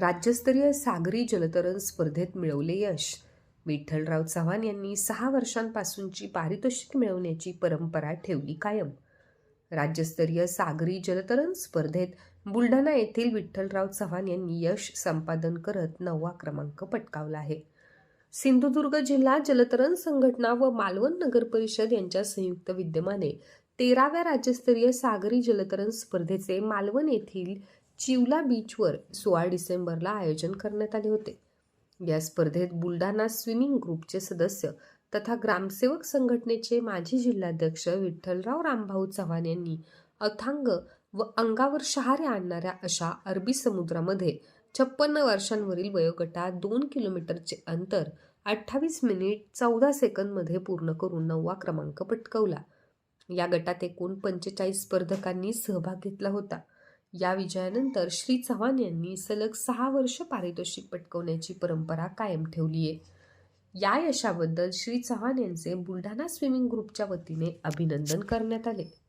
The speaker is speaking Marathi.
राज्यस्तरीय सागरी जलतरण स्पर्धेत मिळवले यश. विठ्ठलराव चव्हाण यांनी सहा वर्षांपासूनची पारितोषिक मिळवण्याची परंपरा ठेवली कायम. राज्यस्तरीय सागरी जलतरण स्पर्धेत बुलढाणा येथील विठ्ठलराव चव्हाण यांनी यश संपादन करत नववा क्रमांक पटकावला आहे. सिंधुदुर्ग जिल्हा जलतरण संघटना व मालवण नगर परिषद यांच्या संयुक्त विद्यमाने तेराव्या राज्यस्तरीय सागरी जलतरण स्पर्धेचे मालवण येथील चिवला बीचवर सोळा डिसेंबरला आयोजन करण्यात आले होते. या स्पर्धेत बुलढाणा स्विमिंग ग्रुपचे सदस्य तथा ग्रामसेवक संघटनेचे माजी जिल्हाध्यक्ष विठ्ठलराव रामभाऊ चव्हाण यांनी अथांग व अंगावर शहारे आणणाऱ्या अशा अरबी समुद्रामध्ये छप्पन्न वर्षांवरील वयोगटात दोन किलोमीटरचे अंतर अठ्ठावीस मिनिट चौदा सेकंदमध्ये पूर्ण करून नववा क्रमांक पटकवला. या गटात एकूण पंचेचाळीस स्पर्धकांनी सहभाग घेतला होता. या विजयानंतर श्री चव्हाण यांनी सलग सहा वर्ष पारितोषिक पटकवण्याची परंपरा कायम ठेवली आहे. या यशाबद्दल श्री चव्हाण यांचे बुलढाणा स्विमिंग ग्रुपच्या वतीने अभिनंदन करण्यात आले.